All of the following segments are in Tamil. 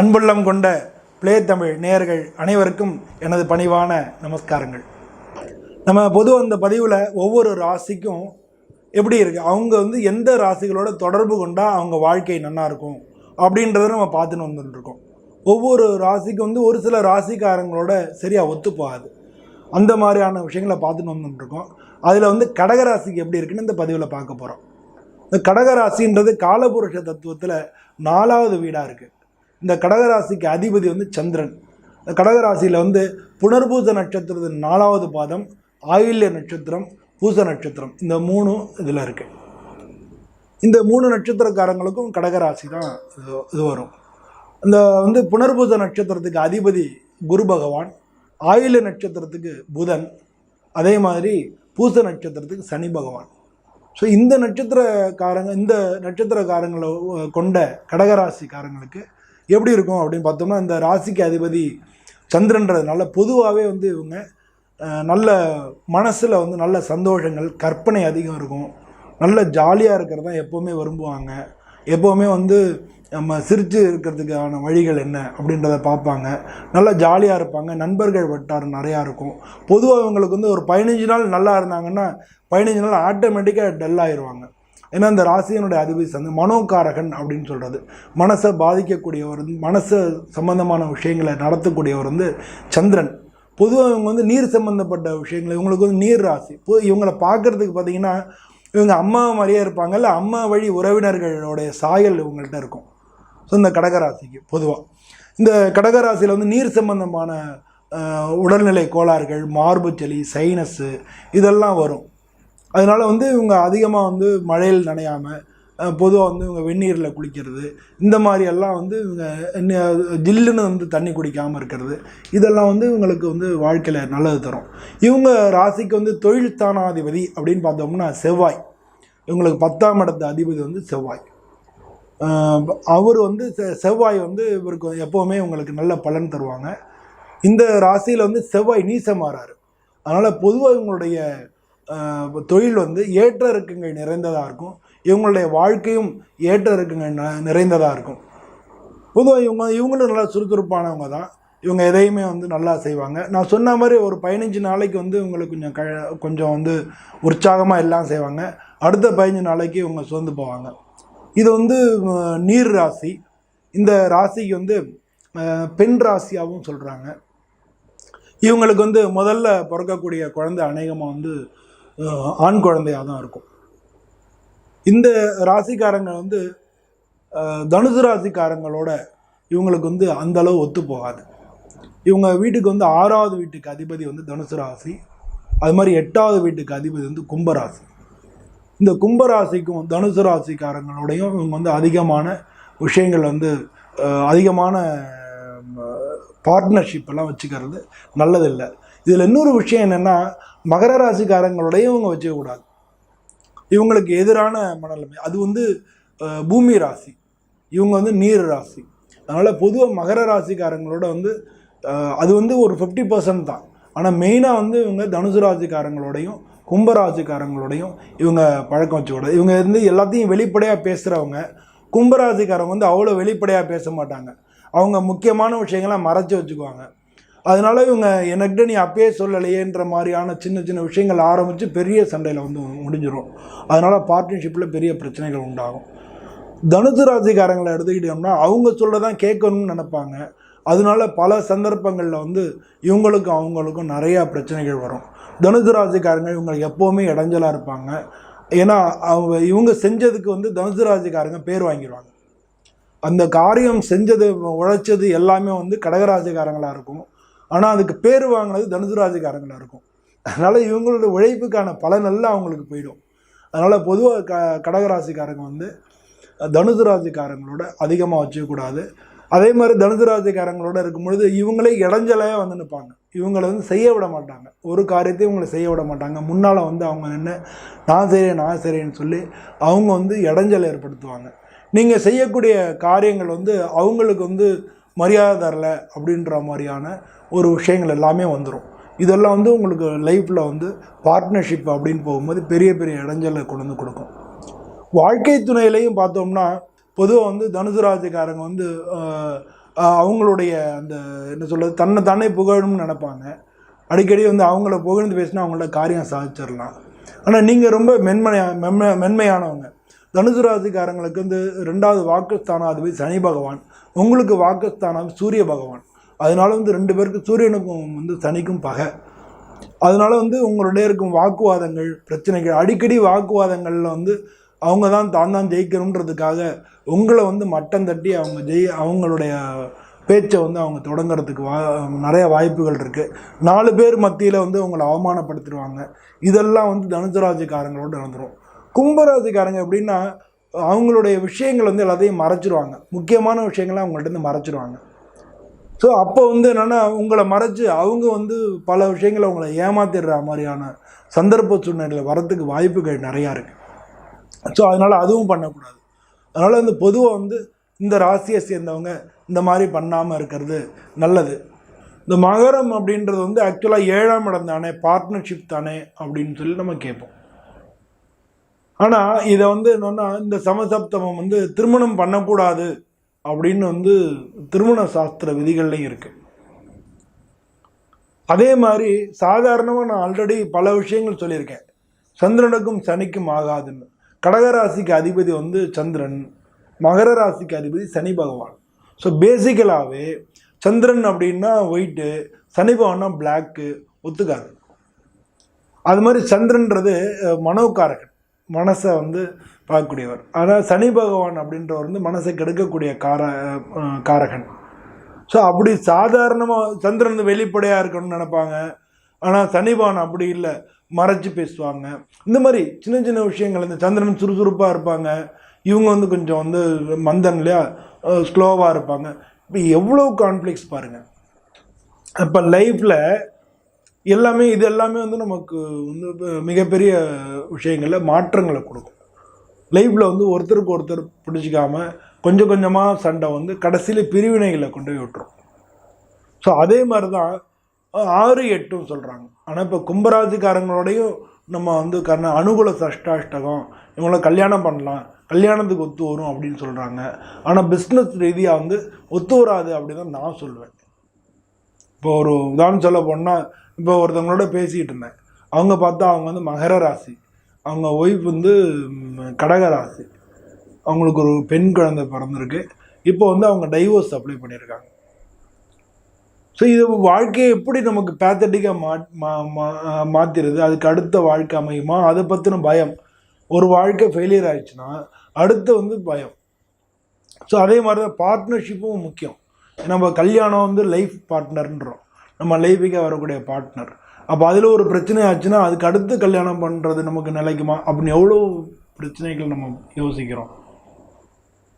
அன்புள்ளம் கொண்ட பிளே தமிழ் நேயர்கள் அனைவருக்கும் எனது பணிவான நமஸ்காரங்கள். நம்ம பொதுவாக இந்த பதிவில் ஒவ்வொரு ராசிக்கும் எப்படி இருக்குது அவங்க வந்து எந்த ராசிகளோட தொடர்பு கொண்டால் அவங்க வாழ்க்கை நல்லா இருக்கும்? அப்படின்றத நம்ம பார்த்துன்னு வந்துட்டுருக்கோம். ஒவ்வொரு ராசிக்கும் வந்து ஒரு சில ராசிக்காரங்களோட சரியாக ஒத்து போகாது. அந்த மாதிரியான விஷயங்களை பார்த்துன்னு வந்துட்டுருக்கோம். அதில் வந்து கடகராசிக்கு எப்படி இருக்குன்னு இந்த பதிவில் பார்க்க போகிறோம் இந்த கடகராசின்றது காலபுருஷ தத்துவத்தில் நாலாவது வீடாக இருக்குது இந்த கடகராசிக்கு அதிபதி வந்து சந்திரன். இந்த கடகராசியில் வந்து புனர்பூச நட்சத்திரத்தின் நாலாவது பாதம் ஆயுள்ய நட்சத்திரம் பூச நட்சத்திரம். இந்த மூணும் இதில் இருக்கு. இந்த மூணு நட்சத்திரக்காரங்களுக்கும் கடகராசி தான் இது இது வரும். இந்த வந்து புனர்பூச நட்சத்திரத்துக்கு அதிபதி குரு பகவான் ஆயுள நட்சத்திரத்துக்கு புதன் அதே மாதிரி பூச நட்சத்திரத்துக்கு சனி பகவான். ஸோ இந்த நட்சத்திரக்காரங்க இந்த நட்சத்திரக்காரங்களை கொண்ட கடகராசிக்காரங்களுக்கு எப்படி இருக்கும் அப்படின்னு பார்த்தோம்னா இந்த ராசிக்கு அதிபதி சந்திரன்றதுனால பொதுவாகவே வந்து இவங்க நல்ல மனசில் வந்து நல்ல சந்தோஷங்கள் கற்பனை அதிகம் இருக்கும். நல்ல ஜாலியாக இருக்கிறது தான் எப்போவுமே விரும்புவாங்க. எப்போவுமே வந்து நம்ம சிரித்து இருக்கிறதுக்கான வழிகள் என்ன அப்படின்றத பார்ப்பாங்க. நல்லா ஜாலியாக இருப்பாங்க நண்பர்கள் வட்டாரம் நிறையா இருக்கும். பொதுவாக இவங்களுக்கு வந்து ஒரு பதினஞ்சு நாள் நல்லா இருந்தாங்கன்னா பதினஞ்சு நாள் ஆட்டோமேட்டிக்காக டல் ஆயிடுவாங்க ஏன்னா இந்த ராசியனுடைய அதிபதி வந்து மனோகாரகன் அப்படின்னு சொல்கிறது மனசை பாதிக்கக்கூடியவர் வந்து மனசு சம்பந்தமான விஷயங்களை நடத்தக்கூடியவர் வந்து சந்திரன். பொதுவாக இவங்க வந்து நீர் சம்மந்தப்பட்ட விஷயங்கள் இவங்களுக்கு வந்து நீர் ராசி. இப்போ இவங்களை பார்க்குறதுக்கு பார்த்தீங்கன்னா இவங்க அம்மா மாதிரியே இருப்பாங்கல்ல அம்மா வழி உறவினர்களுடைய சாயல் இவங்கள்ட்ட இருக்கும். ஸோ இந்த கடகராசிக்கு பொதுவாக இந்த கடகராசியில் வந்து நீர் சம்பந்தமான உடல்நிலை கோளாறுகள் மார்புச்சளி சைனஸ்ஸு இதெல்லாம் வரும். அதனால் வந்து இவங்க அதிகமாக வந்து மழையில் நனையாமல் பொதுவாக வந்து இவங்க வெந்நீரில் குளிக்கிறது இந்த மாதிரி எல்லாம் வந்து இவங்க ஜில்லுன்னு வந்து தண்ணி குடிக்காமல் இருக்கிறது இதெல்லாம் வந்து இவங்களுக்கு வந்து வாழ்க்கையில் நல்லது தரும். இவங்க ராசிக்கு வந்து தொழில் தானாதிபதி அப்படின்னு பார்த்தோம்னா செவ்வாய். இவங்களுக்கு பத்தாம் இடத்து அதிபதி வந்து செவ்வாய். அவர் வந்து செ- செவ்வாய் வந்து இவருக்கு எப்போவுமே உங்களுக்கு நல்ல பலன் தருவாங்க. இந்த ராசியில் வந்து செவ்வாய் நீசமாறாரு. அதனால் பொதுவாக இவங்களுடைய தொழில் வந்து ஏற்ற இருக்குங்கள் நிறைந்ததாக இருக்கும். இவங்களுடைய வாழ்க்கையும் ஏற்ற இருக்குங்கள் ந- நிறைந்ததாக இருக்கும். பொதுவாக இவங்க இவங்களும் நல்லா சுறுசுறுப்பானவங்க தான். இவங்க எதையுமே வந்து நல்லா செய்வாங்க. நான் சொன்ன மாதிரி ஒரு பதினஞ்சு நாளைக்கு வந்து இவங்களுக்கு கொஞ்சம் க கொஞ்சம் வந்து உற்சாகமாக எல்லாம் செய்வாங்க. அடுத்த பதினஞ்சு நாளைக்கு இவங்க சோர்ந்து போவாங்க. இது வந்து நீர் ராசி. இந்த ராசிக்கு வந்து பெண் ராசியாகவும் சொல்கிறாங்க இவங்களுக்கு வந்து முதல்ல பிறக்கக்கூடிய குழந்தை அநேகமாக வந்து ஆண் குழந்தையாக தான் இருக்கும். இந்த ராசிக்காரங்க வந்து தனுசு ராசிக்காரங்களோட இவங்களுக்கு வந்து அந்த அளவு ஒத்து போகாது. இவங்க வீட்டுக்கு வந்து ஆறாவது வீட்டுக்கு அதிபதி வந்து தனுசு ராசி. அது மாதிரி எட்டாவது வீட்டுக்கு அதிபதி வந்து கும்பராசி. இந்த கும்பராசிக்கும் தனுசு ராசிக்காரங்களோடையும் இவங்க வந்து அதிகமான விஷயங்கள் வந்து அதிகமான பார்ட்னர்ஷிப் எல்லாம் வச்சுக்கிறது நல்லதில்லை. இதில் இன்னொரு விஷயம் என்னென்னா மகர ராசிக்காரங்களோடையும் இவங்க வச்சுக்கக்கூடாது. இவங்களுக்கு எதிரான மனநிலைமை. அது வந்து பூமி ராசி. இவங்க வந்து நீர் ராசி. அதனால் பொதுவாக மகர ராசிக்காரங்களோட வந்து அது வந்து ஒரு ஃபிஃப்டி பர்சன்ட் தான். ஆனால் மெயினாக வந்து இவங்க தனுசு ராசிக்காரங்களோடையும் கும்பராசிக்காரங்களோடையும் இவங்க பழக்கம் வச்சுக்கூடாது இவங்க வந்து எல்லாத்தையும் வெளிப்படையாக பேசுகிறவங்க கும்பராசிக்காரங்க வந்து அவ்வளோ வெளிப்படையாக பேச மாட்டாங்க. அவங்க முக்கியமான விஷயங்களை மறைச்சி வச்சுக்குவாங்க. அதனால இவங்க எனக்கிட்ட நீ அப்பயே சொல்லலையேன்ற மாதிரியான சின்ன சின்ன விஷயங்கள் ஆரம்பித்து பெரிய சண்டையில் வந்து முடிஞ்சிடும் அதனால் பார்ட்னர்ஷிப்பில் பெரிய பிரச்சனைகள் உண்டாகும். தனுசு ராசிக்காரங்களை எடுத்துக்கிட்டோம்னா அவங்க சொல்ல தான் கேட்கணும்னு நினைப்பாங்க. அதனால பல சந்தர்ப்பங்களில் வந்து இவங்களுக்கும் அவங்களுக்கும் நிறையா பிரச்சனைகள் வரும். தனுசு ராசிக்காரங்க இவங்க எப்போவுமே இடைஞ்சலாக இருப்பாங்க. ஏன்னா அவங்க இவங்க செஞ்சதுக்கு வந்து தனுசு ராசிக்காரங்க பேர் வாங்கிடுவாங்க அந்த காரியம் செஞ்சது உழைச்சது எல்லாமே வந்து கடகராசிக்காரங்களாக இருக்கும். ஆனால் அதுக்கு பேர் வாங்கினது தனுசு ராசிக்காரங்களாக இருக்கும். அதனால் இவங்களோட உழைப்புக்கான பலன் எல்லாம் அவங்களுக்கு போயிடும். அதனால் பொதுவாக க கடகராசிக்காரங்க வந்து தனுசு ராசிக்காரங்களோட அதிகமாக வச்சுக்கக்கூடாது. அதே மாதிரி தனுசு ராசிக்காரங்களோட இருக்கும் பொழுது இவங்களே இடைஞ்சலையாக வந்து நிற்பாங்க இவங்களை வந்து செய்ய விட மாட்டாங்க. ஒரு காரியத்தையும் இவங்களை செய்ய விட மாட்டாங்க. முன்னால் வந்து அவங்க நின்று நான் செய்கிறேன் நான் செய்கிறேன்னு சொல்லி அவங்க வந்து இடைஞ்சலை ஏற்படுத்துவாங்க. நீங்கள் செய்யக்கூடிய காரியங்கள் வந்து அவங்களுக்கு வந்து மரியாதை தரல அப்படின்ற மாதிரியான ஒரு விஷயங்கள் எல்லாமே வந்துடும் இதெல்லாம் வந்து உங்களுக்கு லைஃப்பில் வந்து பார்ட்னர்ஷிப் அப்படின்னு போகும்போது பெரிய பெரிய இடைஞ்சலை கொண்டு வந்து கொடுக்கும். வாழ்க்கை துணையிலையும் பார்த்தோம்னா பொதுவாக வந்து தனுசு ராசிக்காரங்க வந்து அவங்களுடைய அந்த என்ன சொல்கிறது தன்னை தானே புகழணும்னு நினைப்பாங்க. அடிக்கடி வந்து அவங்கள புகழ்ந்து பேசினா அவங்கள காரியம் சாதிச்சிடலாம். ஆனால் நீங்கள் ரொம்ப மென்மையா மென்மை மென்மையானவங்க. தனுசு ராசிக்காரங்களுக்கு வந்து ரெண்டாவது வாக்குஸ்தானாதிபதி சனி பகவான். உங்களுக்கு வாக்குஸ்தானம் சூரிய பகவான். அதனால வந்து ரெண்டு பேருக்கு சூரியனுக்கும் வந்து சனிக்கும் பகை. அதனால வந்து உங்களுடைய இருக்கும் வாக்குவாதங்கள் பிரச்சனைகள் அடிக்கடி வாக்குவாதங்களில் வந்து அவங்க தான் தான் தான் ஜெயிக்கணுன்றதுக்காக உங்களை வந்து மட்டம் தட்டி அவங்க ஜெய் அவங்களுடைய பேச்சை வந்து அவங்க தொடங்குறதுக்கு வா நிறைய வாய்ப்புகள் இருக்குது நாலு பேர் மத்தியில் வந்து உங்களை அவமானப்படுத்திடுவாங்க. இதெல்லாம் வந்து தனுசுராஜிக்காரங்களோடு நடந்துடும் கும்பராசிக்காரங்க எப்படின்னா அவங்களுடைய விஷயங்கள் வந்து எல்லாத்தையும் மறைச்சிருவாங்க. முக்கியமான விஷயங்களை அவங்கள்ட்ட இருந்து மறைச்சிருவாங்க. ஸோ அப்போ வந்து என்னென்னா உங்களை மறைச்சி அவங்க வந்து பல விஷயங்களை உங்களை ஏமாத்திடுற மாதிரியான சந்தர்ப்ப சூழ்நிலையில் வரத்துக்கு வாய்ப்புகள் நிறையா இருக்குது ஸோ அதனால் அதுவும் பண்ணக்கூடாது. அதனால் வந்து பொதுவாக வந்து இந்த ராசியை சேர்ந்தவங்க இந்த மாதிரி பண்ணாமல் இருக்கிறது நல்லது. இந்த மகரம் அப்படின்றது வந்து ஆக்சுவலாக ஏழாம் இடம் தானே பார்ட்னர்ஷிப் தானே அப்படின்னு சொல்லி நம்ம கேட்போம். ஆனால் இதை வந்து என்னென்னா இந்த சமசப்தமம் வந்து திருமணம் பண்ணக்கூடாது அப்படின்னு வந்து திருமண சாஸ்திர விதிகள்லையும் இருக்குது அதே மாதிரி சாதாரணமாக நான் ஆல்ரெடி பல விஷயங்கள் சொல்லியிருக்கேன். சந்திரனுக்கும் சனிக்கும் ஆகாதுன்னு. கடகராசிக்கு அதிபதி வந்து சந்திரன் மகர ராசிக்கு அதிபதி சனி பகவான். ஸோ பேசிக்கலாகவே சந்திரன் அப்படின்னா ஒயிட்டு சனி பகவான்னா பிளாக்கு ஒத்துக்காது. அது மாதிரி சந்திரன்றது மனோக்காரகன் மனசை வந்து பார்க்கக்கூடியவர். ஆனால் சனி பகவான் அப்படின்றவர் வந்து மனசை கெடுக்கக்கூடிய கார காரகன். ஸோ அப்படி சாதாரணமாக சந்திரன் வெளிப்படையாக இருக்கணும்னு நினைப்பாங்க. ஆனால் சனி பகவான் அப்படி இல்லை. மறைச்சு பேசுவாங்க. இந்த மாதிரி சின்ன சின்ன விஷயங்கள் இந்த சந்திரன் சுறுசுறுப்பாக இருப்பாங்க. இவங்க வந்து கொஞ்சம் வந்து மந்தன் இல்லையா? ஸ்லோவாக இருப்பாங்க. இப்போ எவ்வளோ கான்ஃப்ளிக்ஸ் பாருங்கள் இப்போ லைஃப்பில் எல்லாமே இது எல்லாமே வந்து நமக்கு வந்து மிகப்பெரிய விஷயங்களில் மாற்றங்களை கொடுக்கும். லைஃப்பில் வந்து ஒருத்தருக்கு ஒருத்தர் பிடிச்சிக்காமல் கொஞ்சம் கொஞ்சமாக சண்டை வந்து கடைசியில் பிரிவினைகளை கொண்டு போய் விட்டுரும். ஸோ அதே மாதிரி தான் ஆறு எட்டும் சொல்கிறாங்க ஆனால் இப்போ கும்பராசிக்காரங்களோடையும் நம்ம வந்து கர்ண அனுகூல சஷ்டாஷ்டகம் இவங்கள கல்யாணம் பண்ணலாம் கல்யாணத்துக்கு ஒத்து வரும் அப்படின்னு சொல்கிறாங்க ஆனால் பிஸ்னஸ் ரீதியாக வந்து ஒத்து வராது அப்படின்னு தான் நான் சொல்லுவேன் இப்போ ஒரு உதாரணம் சொல்ல போனால் இப்போ ஒருத்தவங்களோட பேசிக்கிட்டு இருந்தேன். அவங்க பார்த்தா அவங்க வந்து மகர ராசி. அவங்க ஒய்ஃப் வந்து கடக ராசி. அவங்களுக்கு ஒரு பெண் குழந்தை பிறந்திருக்கு. இப்போ வந்து அவங்க டைவோர்ஸ் அப்ளை பண்ணியிருக்காங்க. ஸோ இது வாழ்க்கையை எப்படி நமக்கு பேத்தட்டிக்காக மா மா மா- அதுக்கு அடுத்த வாழ்க்கை அமையுமா? அதை பற்றின பயம். ஒரு வாழ்க்கை ஃபெயிலியர் ஆயிடுச்சுன்னா அடுத்து வந்து பயம். ஸோ அதே மாதிரி தான் பார்ட்னர்ஷிப்பும் முக்கியம். நம்ம கல்யாணம் வந்து லைஃப் பார்ட்னர்ன்றோம் நம்ம லைஃபுக்கே வரக்கூடிய பார்ட்னர் அப்போ அதில் ஒரு பிரச்சனை ஆச்சுன்னா அதுக்கு அடுத்து கல்யாணம் பண்ணுறது நமக்கு நிலைக்குமா? அப்படின்னு எவ்வளோ பிரச்சனைகள் நம்ம யோசிக்கிறோம்.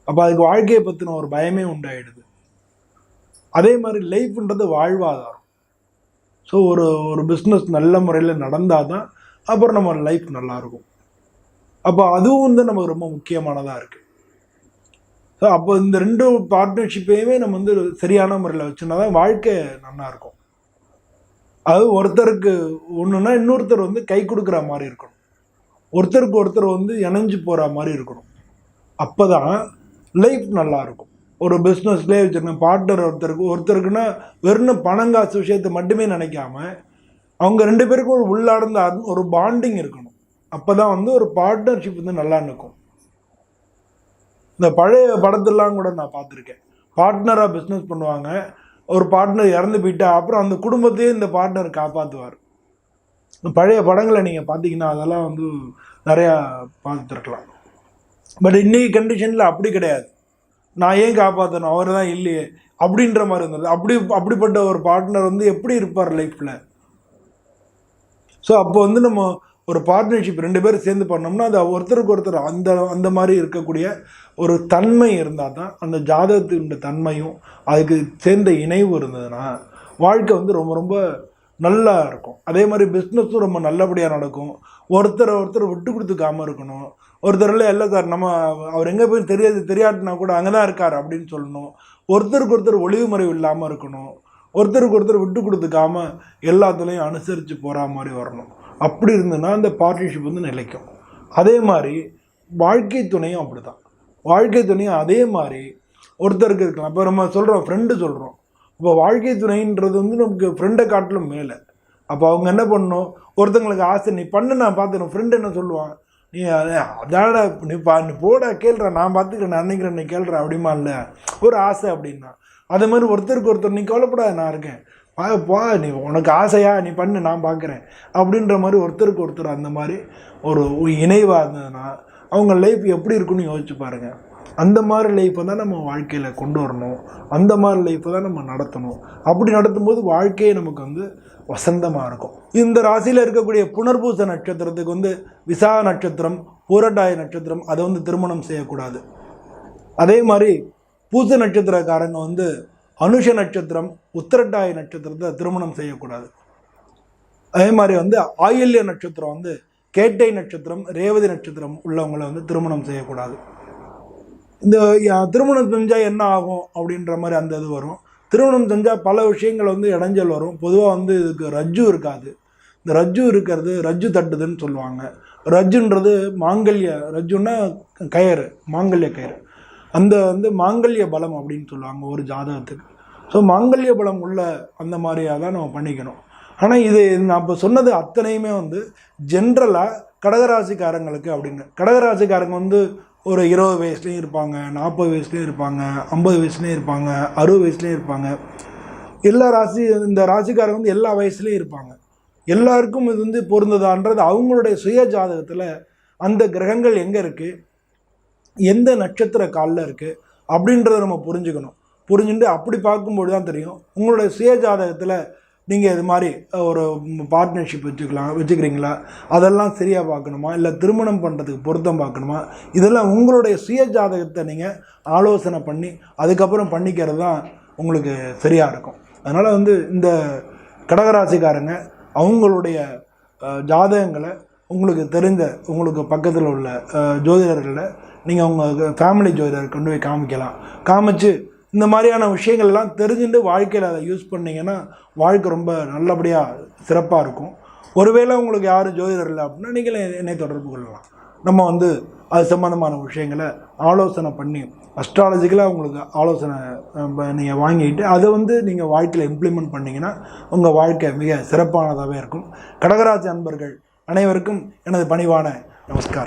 அப்போ அதுக்கு வாழ்க்கையை பற்றின ஒரு பயமே உண்டாயிடுது. அதே மாதிரி லைஃப்ன்றது வாழ்வாதாரம். ஸோ ஒரு ஒரு பிஸ்னஸ் நல்ல முறையில் நடந்தால் தான் அப்புறம் நம்ம லைஃப் நல்லாயிருக்கும். அப்போ அதுவும் வந்து நமக்கு ரொம்ப முக்கியமானதாக இருக்குது ஸோ அப்போ இந்த ரெண்டு பார்ட்னர்ஷிப்பையுமே நம்ம வந்து சரியான முறையில் வச்சுருந்தா தான் வாழ்க்கை நல்லாயிருக்கும். அது ஒருத்தருக்கு ஒன்றுனா இன்னொருத்தர் வந்து கை கொடுக்குற மாதிரி இருக்கணும். ஒருத்தருக்கு ஒருத்தர் வந்து இணைஞ்சு போகிற மாதிரி இருக்கணும். அப்போ தான் லைஃப் நல்லாயிருக்கும் ஒரு பிஸ்னஸ்லேயே வச்சுருக்கேன் பார்ட்னர் ஒருத்தருக்கு ஒருத்தருக்குன்னா வெறும் பணங்காசு விஷயத்தை மட்டுமே நினைக்காம அவங்க ரெண்டு பேருக்கும் ஒரு உள்ளார்ந்த ஒரு பாண்டிங் இருக்கணும். அப்போ தான் வந்து ஒரு பார்ட்னர்ஷிப் வந்து நல்லா நிற்கும். இந்த பழைய படத்தெல்லாம் கூட நான் பார்த்துருக்கேன். பார்ட்னராக பிஸ்னஸ் பண்ணுவாங்க. ஒரு பார்ட்னர் இறந்து போயிட்டா அப்புறம் அந்த குடும்பத்தையே இந்த பார்ட்னர் காப்பாற்றுவார் பழைய படங்களை நீங்கள் பார்த்தீங்கன்னா அதெல்லாம் வந்து நிறையா பார்த்துருக்கலாம். பட் இன்னைக்கு கண்டிஷனில் அப்படி கிடையாது. நான் ஏன் காப்பாற்றணும் அவர் தான் இல்லையே. அப்படின்ற மாதிரி இருந்தது. அப்படி அப்படிப்பட்ட ஒரு பார்ட்னர் வந்து எப்படி இருப்பார் லைஃப்பில் ஸோ அப்போ வந்து நம்ம ஒரு பார்ட்னர்ஷிப் ரெண்டு பேரும் சேர்ந்து பண்ணோம்னா அது ஒருத்தருக்கு ஒருத்தர் அந்த அந்த மாதிரி இருக்கக்கூடிய ஒரு தன்மை இருந்தால் தான் அந்த ஜாதகத்தினுடைய தன்மையும் அதுக்கு சேர்ந்த இணைவு இருந்ததுன்னா வாழ்க்கை வந்து ரொம்ப ரொம்ப நல்லா இருக்கும். அதே மாதிரி பிஸ்னஸும் ரொம்ப நல்லபடியாக நடக்கும். ஒருத்தரை ஒருத்தர் விட்டு கொடுத்துக்காமல் இருக்கணும். ஒருத்தரில் இல்லை சார் நம்ம அவர் எங்கே போய் தெரியாது தெரியாட்டினா கூட அங்கே தான் இருக்கார் அப்படின்னு சொல்லணும். ஒருத்தருக்கு ஒருத்தர் ஒளிவு மறைவு இல்லாமல் இருக்கணும். ஒருத்தருக்கு ஒருத்தர் விட்டு கொடுத்துக்காம எல்லாத்துலேயும் அனுசரித்து போகிற மாதிரி வரணும். அப்படி இருந்ததுன்னா அந்த பார்ட்னர்ஷிப் வந்து நிலைக்கும். அதே மாதிரி வாழ்க்கை துணையும் அப்படி தான் வாழ்க்கை துணையும் அதே மாதிரி ஒருத்தருக்கு இருக்கலாம். இப்போ நம்ம சொல்கிறோம் ஃப்ரெண்டு சொல்கிறோம் இப்போ வாழ்க்கை துணைன்றது வந்து நமக்கு ஃப்ரெண்டை காட்டிலும் மேலே. அப்போ அவங்க என்ன பண்ணணும்? ஒருத்தங்களுக்கு ஆசை நீ பண்ணு நான் பார்த்துக்கணும் ஃப்ரெண்டு என்ன சொல்லுவான்? நீ அத- நீ பா நீ போடா கேள்ற நான் பார்த்துக்கிறேன் நான் நினைக்கிறேன் நீ கேள்ற அப்படிமா இல்லை ஒரு ஆசை அப்படின்னா. அதே மாதிரி ஒருத்தருக்கு ஒருத்தர் நீ கவலைப்படாத நான் இருக்கேன். பா நீ உனக்கு ஆசையா? நீ பண்ணு நான் பார்க்குறேன் அப்படின்ற மாதிரி ஒருத்தருக்கு ஒருத்தர் அந்த மாதிரி ஒரு இணைவாக இருந்ததுன்னா அவங்க லைஃப் எப்படி இருக்குன்னு யோசிச்சு பாருங்க. அந்த மாதிரி லைஃப்பை தான் நம்ம வாழ்க்கையில் கொண்டு வரணும். அந்த மாதிரி லைஃப்பை தான் நம்ம நடத்தணும். அப்படி நடத்தும்போது வாழ்க்கையே நமக்கு வந்து வசந்தமாக இருக்கும். இந்த ராசியில் இருக்கக்கூடிய புனர்பூச நட்சத்திரத்துக்கு வந்து விசா நட்சத்திரம் பூரட்டாய நட்சத்திரம் அதை வந்து திருமணம் செய்யக்கூடாது. அதே மாதிரி பூச நட்சத்திரக்காரங்க வந்து அனுஷ நட்சத்திரம் உத்திரட்டாய நட்சத்திரத்தை திருமணம் செய்யக்கூடாது. அதே மாதிரி வந்து ஆயில்ய நட்சத்திரம் வந்து கேட்டை நட்சத்திரம் ரேவதி நட்சத்திரம் உள்ளவங்களை வந்து திருமணம் செய்யக்கூடாது. இந்த திருமணம் செஞ்சால் என்ன ஆகும் அப்படின்ற மாதிரி அந்த இது வரும். திருமணம் செஞ்சால் பல விஷயங்கள் வந்து இடைஞ்சல் வரும். பொதுவாக வந்து இதுக்கு ரஜ்ஜு இருக்காது. இந்த ரஜ்ஜு இருக்கிறது ரஜ்ஜு தட்டுதுன்னு சொல்லுவாங்க. ரஜ்ஜுன்றது மாங்கல்ய ரஜ்ஜுன்னா கயிறு மாங்கல்ய கயிறு. அந்த வந்து மாங்கல்ய பலம் அப்படின்னு சொல்லுவாங்க ஒரு ஜாதகத்துக்கு. ஸோ மாங்கல்ய பலம் உள்ள அந்த மாதிரியாக தான் நம்ம பண்ணிக்கணும். ஆனால் இது நான் இப்போ சொன்னது அத்தனையுமே வந்து ஜென்ரலாக கடகராசிக்காரங்களுக்கு அப்படின்னு. கடகராசிக்காரங்க வந்து ஒரு இருபது வயசுலேயும் இருப்பாங்க நாற்பது வயசுலேயும் இருப்பாங்க ஐம்பது வயசுலேயும் இருப்பாங்க அறுபது வயசுலேயும் இருப்பாங்க. எல்லா ராசி இந்த ராசிக்காரங்க வந்து எல்லா வயசுலேயும் இருப்பாங்க. எல்லாருக்கும் இது வந்து பொருந்ததான்றது அவங்களுடைய சுய ஜாதகத்தில் அந்த கிரகங்கள் எங்கே இருக்குது எந்த நட்சத்திர காலில் இருக்குது அப்படின்றத நம்ம புரிஞ்சுக்கணும். புரிஞ்சுட்டு அப்படி பார்க்கும்போது தான் தெரியும். உங்களுடைய சுய ஜாதகத்தில் நீங்கள் இது மாதிரி ஒரு பார்ட்னர்ஷிப் வச்சுக்கலாம் வச்சுக்கிறீங்களா? அதெல்லாம் சரியாக பார்க்கணுமா? இல்லை திருமணம் பண்ணுறதுக்கு பொருத்தம் பார்க்கணுமா? இதெல்லாம் உங்களுடைய சுய ஜாதகத்தை நீங்கள் ஆலோசனை பண்ணி அதுக்கப்புறம் பண்ணிக்கிறது தான் உங்களுக்கு சரியாக இருக்கும். அதனால் வந்து இந்த கடகராசிக்காரங்க அவங்களுடைய ஜாதகங்களை உங்களுக்கு தெரிந்த உங்களுக்கு பக்கத்தில் உள்ள ஜோதிடர்களில் ஜோதிடர்களை நீங்கள் உங்கள் ஃபேமிலி ஜோதிடர் கொண்டு போய் காமிக்கலாம். காமிச்சு இந்த மாதிரியான விஷயங்கள்லாம் தெரிஞ்சுட்டு வாழ்க்கையில் அதை யூஸ் பண்ணிங்கன்னா வாழ்க்கை ரொம்ப நல்லபடியாக சிறப்பாக இருக்கும். ஒருவேளை உங்களுக்கு யாரும் ஜோதிடர் இல்லை அப்படின்னா நீங்கள் என்னை தொடர்பு கொள்ளலாம். நம்ம வந்து அது சம்மந்தமான விஷயங்களை ஆலோசனை பண்ணி அஸ்ட்ராலஜிக்கலாக உங்களுக்கு ஆலோசனை நீங்கள் வாங்கிட்டு அதை வந்து நீங்கள் வாழ்க்கையில் இம்ப்ளிமெண்ட் பண்ணிங்கன்னா உங்கள் வாழ்க்கை மிக சிறப்பானதாகவே இருக்கும். கடகராஜ் அன்பர்கள் அனைவருக்கும் எனது பணிவான நமஸ்காரம்.